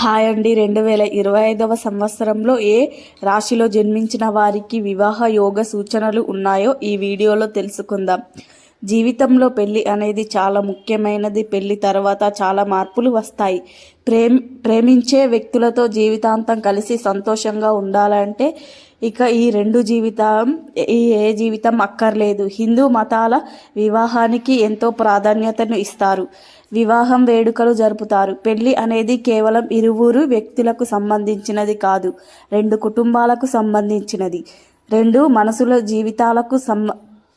Hi అండి. రెండు వేల ఇరవై ఐదవ సంవత్సరంలో ఏ రాశిలో జన్మించిన వారికి వివాహ యోగ సూచనలు ఉన్నాయో ఈ వీడియోలో తెలుసుకుందాం. జీవితంలో పెళ్ళి అనేది చాలా ముఖ్యమైనది. పెళ్ళి తర్వాత చాలా మార్పులు వస్తాయి. ప్రేమ్ ప్రేమించే వ్యక్తులతో జీవితాంతం కలిసి సంతోషంగా ఉండాలంటే ఇక ఈ రెండు జీవితం ఈ ఏ జీవితం అక్కర్లేదు. హిందూ మతాల వివాహానికి ఎంతో ప్రాధాన్యతను ఇస్తారు. వివాహం వేడుకలు జరుపుతారు. పెళ్ళి అనేది కేవలం ఇరువురు వ్యక్తులకు సంబంధించినది కాదు రెండు కుటుంబాలకు సంబంధించినది. రెండు మనసుల జీవితాలకు సంబ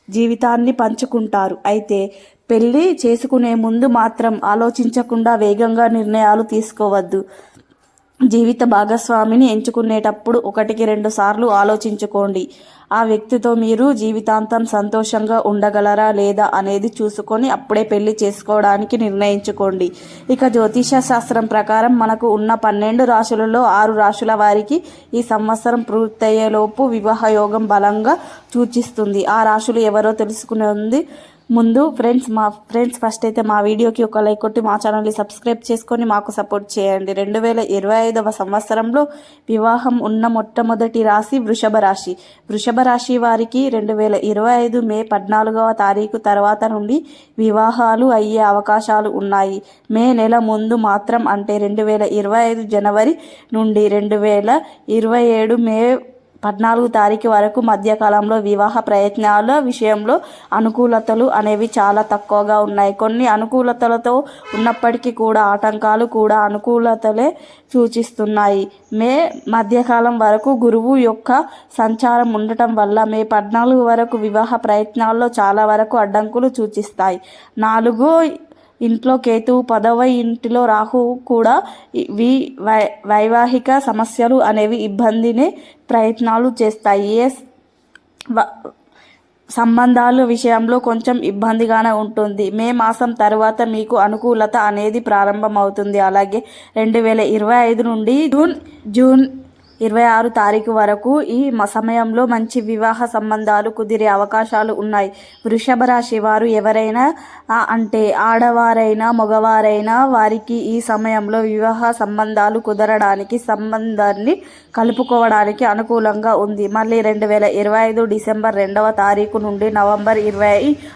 జీవితాన్ని పంచుకుంటారు. అయితే పెళ్ళి చేసుకునే ముందు మాత్రం ఆలోచించకుండా వేగంగా నిర్ణయాలు తీసుకోవద్దు. జీవిత భాగస్వామిని ఎంచుకునేటప్పుడు ఒకటికి రెండు సార్లు ఆలోచించుకోండి. ఆ వ్యక్తితో మీరు జీవితాంతం సంతోషంగా ఉండగలరా లేదా అనేది చూసుకొని అప్పుడే పెళ్ళి చేసుకోవడానికి నిర్ణయించుకోండి. ఇక జ్యోతిష శాస్త్రం ప్రకారం మనకు ఉన్న పన్నెండు రాశులలో ఆరు రాశుల వారికి ఈ సంవత్సరం పూర్తయ్యేలోపు వివాహయోగం బలంగా సూచిస్తుంది. ఆ రాశులు ఎవరో తెలుసుకునేది ముందు ఫ్రెండ్స్ మా ఫ్రెండ్స్ ఫస్ట్ అయితే మా వీడియోకి ఒక లైక్ కొట్టి మా ఛానల్ని సబ్స్క్రైబ్ చేసుకొని మాకు సపోర్ట్ చేయండి. రెండు వేల ఇరవై ఐదవ సంవత్సరంలో వివాహం ఉన్న మొట్టమొదటి రాశి వృషభ రాశి. వృషభ రాశి వారికి రెండు వేల ఇరవై ఐదు మే పద్నాలుగవ తారీఖు తర్వాత నుండి వివాహాలు అయ్యే అవకాశాలు ఉన్నాయి. మే నెల ముందు మాత్రం అంటే రెండు వేల ఇరవై ఐదు జనవరి నుండి రెండు వేల ఇరవై ఏడు మే పద్నాలుగు తారీఖు వరకు మధ్యకాలంలో వివాహ ప్రయత్నాల విషయంలో అనుకూలతలు అనేవి చాలా తక్కువగా ఉన్నాయి. కొన్ని అనుకూలతలతో ఉన్నప్పటికీ కూడా ఆటంకాలు కూడా అనుకూలతలే సూచిస్తున్నాయి. మే మధ్యకాలం వరకు గురువు యొక్క సంచారం ఉండటం వల్ల మే పద్నాలుగు వరకు వివాహ ప్రయత్నాల్లో చాలా వరకు అడ్డంకులు సూచిస్తాయి. నాలుగు ఇంట్లో కేతువు పదవ ఇంటిలో రాహు కూడా వి వై వైవాహిక సమస్యలు అనేవి ఇబ్బందిని ప్రయత్నాలు చేస్తాయి. ఏ సంబంధాల విషయంలో కొంచెం ఇబ్బందిగానే ఉంటుంది. మే మాసం తర్వాత మీకు అనుకూలత అనేది ప్రారంభమవుతుంది. అలాగే రెండు వేల ఇరవై ఐదు నుండి జూన్ జూన్ ఇరవై ఆరు తారీఖు వరకు ఈ సమయంలో మంచి వివాహ సంబంధాలు కుదిరే అవకాశాలు ఉన్నాయి. వృషభ రాశి వారు ఎవరైనా అంటే ఆడవారైనా మగవారైనా వారికి ఈ సమయంలో వివాహ సంబంధాలు కుదరడానికి సంబంధాన్ని కలుపుకోవడానికి అనుకూలంగా ఉంది. మళ్ళీ రెండు వేల ఇరవై ఐదు డిసెంబర్ రెండవ తారీఖు నుండి నవంబర్ ఇరవై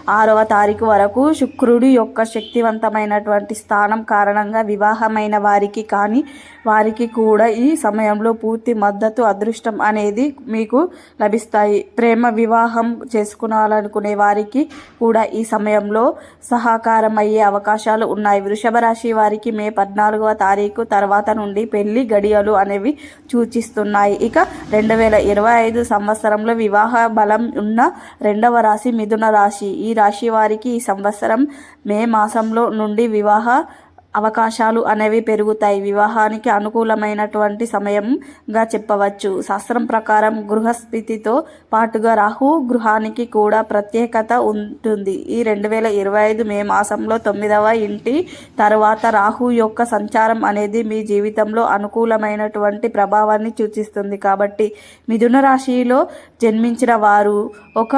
ఆరవ తారీఖు వరకు శుక్రుడి యొక్క శక్తివంతమైనటువంటి స్థానం కారణంగా వివాహమైన వారికి కానీ వారికి కూడా ఈ సమయంలో పూర్తి మద్దతు అదృష్టం అనేది మీకు లభిస్తాయి. ప్రేమ వివాహం చేసుకోవాలనుకునే వారికి కూడా ఈ సమయంలో సహకారం అయ్యే అవకాశాలు ఉన్నాయి. వృషభ రాశి వారికి మే పద్నాలుగవ తారీఖు తర్వాత నుండి పెళ్ళి గడియలు అనేవి సూచిస్తున్నాయి. ఇక రెండు వేల ఇరవై ఐదు సంవత్సరంలో వివాహ బలం ఉన్న రెండవ రాశి మిథున రాశి. ఈ రాశి వారికి ఈ సంవత్సరం మే మాసంలో నుండి వివాహ అవకాశాలు అనేవి పెరుగుతాయి. వివాహానికి అనుకూలమైనటువంటి సమయంగా చెప్పవచ్చు. శాస్త్రం ప్రకారం గృహస్థితితో పాటుగా రాహు గృహానికి కూడా ప్రత్యేకత ఉంటుంది. ఈ రెండు వేల ఇరవై ఐదు మే మాసంలో తొమ్మిదవ ఇంటి తర్వాత రాహు యొక్క సంచారం అనేది మీ జీవితంలో అనుకూలమైనటువంటి ప్రభావాన్ని సూచిస్తుంది. కాబట్టి మిథున రాశిలో జన్మించిన వారు ఒక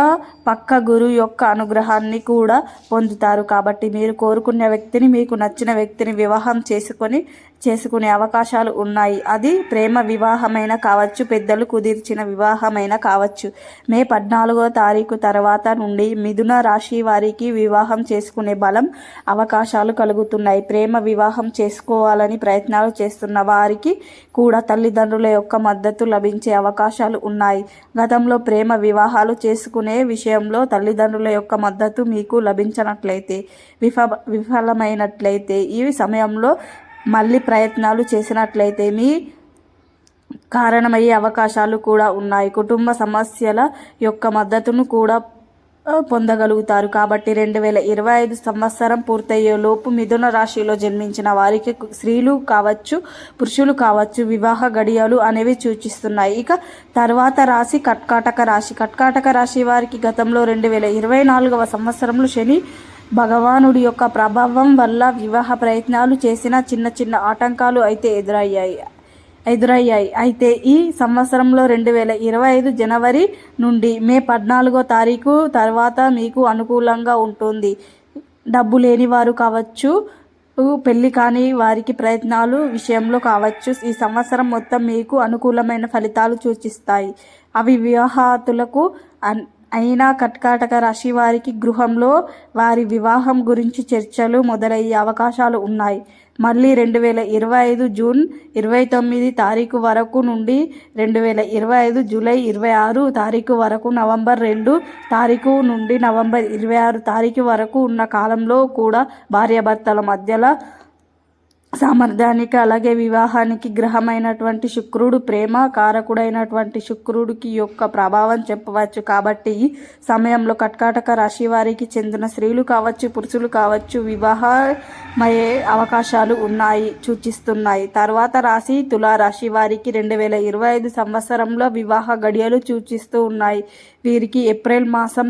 పక్క గురు యొక్క అనుగ్రహాన్ని కూడా పొందుతారు. కాబట్టి మీరు కోరుకున్న వ్యక్తిని మీకు నచ్చిన వ్యక్తిని వ్యక్తిని వివాహం చేసుకొని చేసుకునే అవకాశాలు ఉన్నాయి. అది ప్రేమ వివాహమైన కావచ్చు పెద్దలు కుదిర్చిన వివాహమైన కావచ్చు. మే పద్నాలుగో తారీఖు తర్వాత నుండి మిథున రాశి వారికి వివాహం చేసుకునే బలం అవకాశాలు కలుగుతున్నాయి. ప్రేమ వివాహం చేసుకోవాలని ప్రయత్నాలు చేస్తున్న వారికి కూడా తల్లిదండ్రుల యొక్క మద్దతు లభించే అవకాశాలు ఉన్నాయి. గతంలో ప్రేమ వివాహాలు చేసుకునే విషయంలో తల్లిదండ్రుల యొక్క మద్దతు మీకు లభించినట్లయితే విఫ విఫలమైనట్లయితే ఈ సమయంలో మళ్ళీ ప్రయత్నాలు చేసినట్లయితే మీ కారణమయ్యే అవకాశాలు కూడా ఉన్నాయి. కుటుంబ సమస్యల యొక్క మద్దతును కూడా పొందగలుగుతారు. కాబట్టి రెండు వేల ఇరవై ఐదు సంవత్సరం పూర్తయ్యేలోపు మిథున రాశిలో జన్మించిన వారికి స్త్రీలు కావచ్చు పురుషులు కావచ్చు వివాహ గడియలు అనేవి సూచిస్తున్నాయి. ఇక తర్వాత రాశి కట్కాటక రాశి. కట్కాటక రాశి వారికి గతంలో రెండు వేల ఇరవై నాలుగవ సంవత్సరంలో శని భగవానుడి యొక్క ప్రభావం వల్ల వివాహ ప్రయత్నాలు చేసిన చిన్న చిన్న ఆటంకాలు అయితే ఎదురయ్యాయి. ఎదురయ్యాయి. అయితే ఈ సంవత్సరంలో రెండు వేల ఇరవై ఐదు జనవరి నుండి మే పద్నాలుగో తారీఖు తర్వాత మీకు అనుకూలంగా ఉంటుంది. డబ్బు లేని వారు కావచ్చు పెళ్ళి కాని వారికి ప్రయత్నాలు విషయంలో కావచ్చు ఈ సంవత్సరం మొత్తం మీకు అనుకూలమైన ఫలితాలు సూచిస్తాయి. అవి వివాహాతులకు అన్ అయినా కర్కాటక రాశి వారికి గృహంలో వారి వివాహం గురించి చర్చలు మొదలయ్యే అవకాశాలు ఉన్నాయి. మళ్ళీ రెండు వేల ఇరవై ఐదు జూన్ ఇరవై తొమ్మిది తారీఖు వరకు నుండి రెండు వేల ఇరవై ఐదు జూలై ఇరవై ఆరు తారీఖు వరకు నవంబర్ రెండు తారీఖు నుండి నవంబర్ ఇరవై ఆరు తారీఖు వరకు ఉన్న కాలంలో కూడా భార్యాభర్తల మధ్యలో సామర్థ్యానికి అలాగే వివాహానికి గ్రహమైనటువంటి శుక్రుడు ప్రేమ కారకుడైనటువంటి శుక్రుడికి యొక్క ప్రభావం చెప్పవచ్చు. కాబట్టి ఈ సమయంలో కట్కాటక రాశి వారికి చెందిన స్త్రీలు కావచ్చు పురుషులు కావచ్చు వివాహమయ్యే అవకాశాలు ఉన్నాయి సూచిస్తున్నాయి. తర్వాత రాశి తులారాశి వారికి రెండు వేల ఇరవై ఐదు సంవత్సరంలో వివాహ గడియలు సూచిస్తూ ఉన్నాయి. వీరికి ఏప్రిల్ మాసం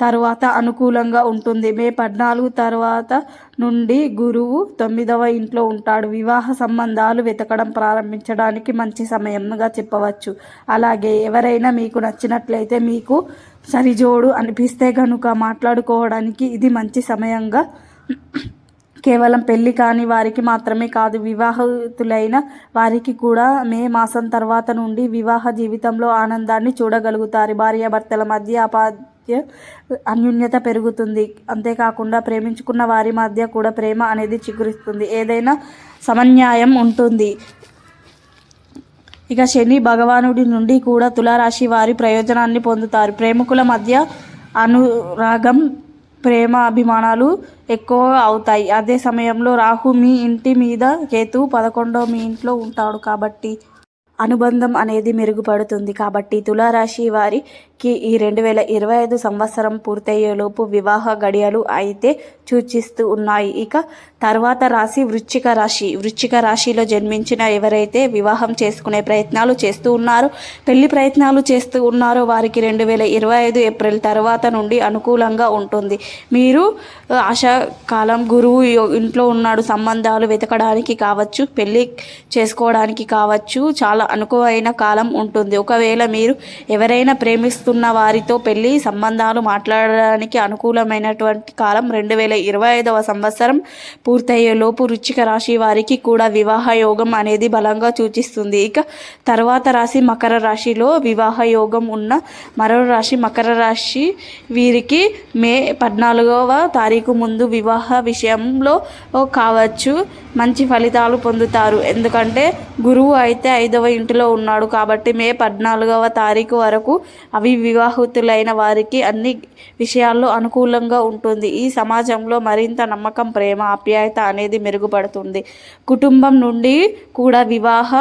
తర్వాత అనుకూలంగా ఉంటుంది. మే పద్నాలుగు తర్వాత నుండి గురువు తొమ్మిదవ ఇంట్లో ఉంటాడు. వివాహ సంబంధాలు వెతకడం ప్రారంభించడానికి మంచి సమయంగా చెప్పవచ్చు. అలాగే ఎవరైనా మీకు నచ్చినట్లయితే మీకు సరిజోడు అనిపిస్తే కనుక మాట్లాడుకోవడానికి ఇది మంచి సమయంగా కేవలం పెళ్ళి కాని వారికి మాత్రమే కాదు వివాహితులైన వారికి కూడా మే మాసం తర్వాత నుండి వివాహ జీవితంలో ఆనందాన్ని చూడగలుగుతారు. భార్యాభర్తల మధ్య మధ్య అన్యోన్యత పెరుగుతుంది. అంతేకాకుండా ప్రేమించుకున్న వారి మధ్య కూడా ప్రేమ అనేది చిగురిస్తుంది. ఏదైనా సమన్యాయం ఉంటుంది. ఇక శని భగవానుడి నుండి కూడా తులారాశి వారి ప్రయోజనాన్ని పొందుతారు. ప్రేమికుల మధ్య అనురాగం ప్రేమ అభిమానాలు ఎక్కువ అవుతాయి. అదే సమయంలో రాహు మీ ఇంటి మీద కేతు పదకొండో మీ ఇంట్లో ఉంటాడు కాబట్టి అనుబంధం అనేది మెరుగుపడుతుంది. కాబట్టి తులారాశి కి ఈ రెండు వేల ఇరవై ఐదు సంవత్సరం పూర్తయ్యేలోపు వివాహ గడియలు అయితే సూచిస్తూ ఉన్నాయి. ఇక తర్వాత రాశి వృశ్చిక రాశి. వృశ్చిక రాశిలో జన్మించిన ఎవరైతే వివాహం చేసుకునే ప్రయత్నాలు చేస్తూ ఉన్నారో పెళ్ళి ప్రయత్నాలు చేస్తూ ఉన్నారో వారికి రెండు వేల ఇరవై ఐదు ఏప్రిల్ తర్వాత నుండి అనుకూలంగా ఉంటుంది. మీరు ఆశాకాలం గురువు ఇంట్లో ఉన్నాడు సంబంధాలు వెతకడానికి కావచ్చు పెళ్ళి చేసుకోవడానికి కావచ్చు చాలా అనుకువైన కాలం ఉంటుంది. ఒకవేళ మీరు ఎవరైనా వస్తున్న వారితో పెళ్ళి సంబంధాలు మాట్లాడడానికి అనుకూలమైనటువంటి కాలం రెండు వేల ఇరవై ఐదవ సంవత్సరం పూర్తయ్యేలోపు వృచ్చిక రాశి వారికి కూడా వివాహ యోగం అనేది బలంగా సూచిస్తుంది. ఇక తర్వాత రాశి మకర రాశిలో వివాహ యోగం ఉన్న మరో రాశి మకర రాశి వీరికి మే పద్నాలుగవ తారీఖు ముందు వివాహ విషయంలో కావచ్చు. మంచి ఫలితాలు పొందుతారు. ఎందుకంటే గురువు అయితే ఐదవ ఇంటిలో ఉన్నాడు కాబట్టి మే పద్నాలుగవ తారీఖు వరకు అవి వివాహితులైన వారికి అన్ని విషయాల్లో అనుకూలంగా ఉంటుంది. ఈ సమాజంలో మరింత నమ్మకం ప్రేమ ఆప్యాయత అనేది మెరుగుపడుతుంది. కుటుంబం నుండి కూడా వివాహ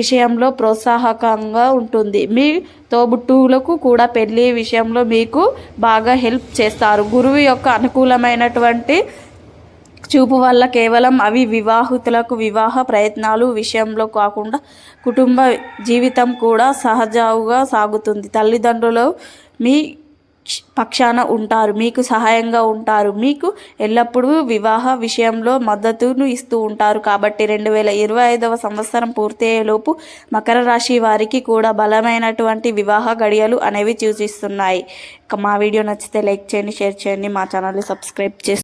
విషయంలో ప్రోత్సాహకంగా ఉంటుంది. మీ తోబుట్టువులకు కూడా పెళ్ళి విషయంలో మీకు బాగా హెల్ప్ చేస్తారు. గురువు యొక్క అనుకూలమైనటువంటి చూపు వల్ల కేవలం అవి వివాహితులకు వివాహ ప్రయత్నాలు విషయంలో కాకుండా కుటుంబ జీవితం కూడా సహజంగా సాగుతుంది. తల్లిదండ్రులు మీ పక్షాన ఉంటారు మీకు సహాయంగా ఉంటారు మీకు ఎల్లప్పుడూ వివాహ విషయంలో మద్దతును ఇస్తూ ఉంటారు. కాబట్టి రెండు వేల ఇరవై ఐదవ సంవత్సరం పూర్తయ్యేలోపు మకర రాశి వారికి కూడా బలమైనటువంటి వివాహ గడియలు అనేవి సూచిస్తున్నాయి. మా వీడియో నచ్చితే లైక్ చేయండి షేర్ చేయండి మా ఛానల్ని సబ్స్క్రైబ్ చేసి